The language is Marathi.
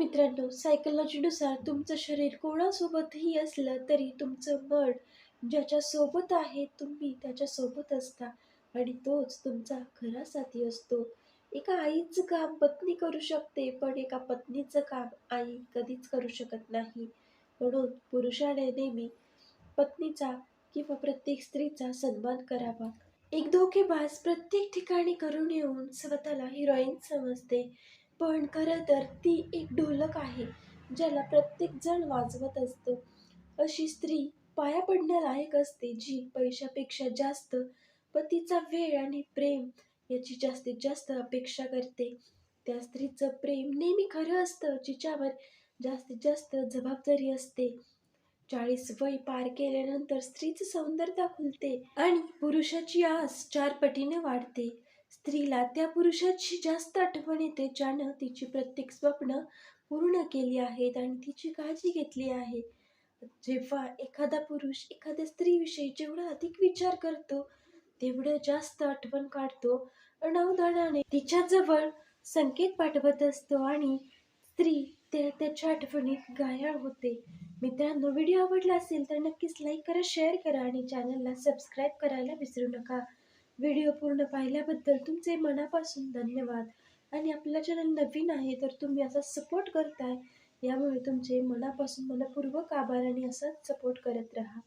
मित्रांनो सायकोलॉजीनुसार तुमचं शरीर कोणासोबतही असलं तरी तुमचं मन ज्याच्यासोबत आहे तुम्ही त्याच्यासोबत असता आणि तोच तुमचा खरा साथी असतो. एका आईचं काम पत्नी करू शकते पण एका पत्नीचं काम आई कधीच करू शकत नाही. म्हणून पुरुषाने नेहमी पत्नीचा किंवा प्रत्येक स्त्रीचा सन्मान करावा. एक धोकेबाज प्रत्येक ठिकाणी करून येऊन स्वतःला हिरोईन समजते. पण खरं तर ती एक ढोलक आहे ज्याला प्रत्येक जण वाजवत असतो. अशी स्त्री पाया पडण्यालायक असते जी पैशापेक्षा जास्त पतीचा वेळ आणि प्रेम याची जास्तीत जास्त अपेक्षा करते. त्या स्त्रीचं प्रेम नेहमी खरं असतं जिच्यावर जास्तीत जास्त जबाबदारी असते. चाळीस वय पार केल्यानंतर स्त्रीचं सौंदर्य खुलते आणि पुरुषाची आस चार पटीने वाढते. स्त्रीला त्या पुरुषाची जास्त आठवण येते ज्यानं तिची प्रत्येक स्वप्न पूर्ण केली आहेत आणि तिची काळजी घेतली आहे. जेव्हा एखादा पुरुष एखाद्या स्त्रीविषयी जेवढा अधिक विचार करतो तेवढं जास्त आठवण काढतो. अनावधानाने तिच्याजवळ संकेत पाठवत असतो आणि स्त्री त्या त्याच्या आठवणीत गायाळ होते. मित्रांनो व्हिडिओ आवडला असेल तर नक्कीच लाईक करा शेअर करा आणि चॅनलला सबस्क्राईब करायला विसरू नका. व्हिडिओ पूर्ण पाहिल्याबद्दल तुमचे मनापासून धन्यवाद. आणि आपला चॅनल नवीन आहे तर तुम्ही असा सपोर्ट करताय यामुळे तुमचे मनापासून मनपूर्वक आभार आणि असाच सपोर्ट करत राहा.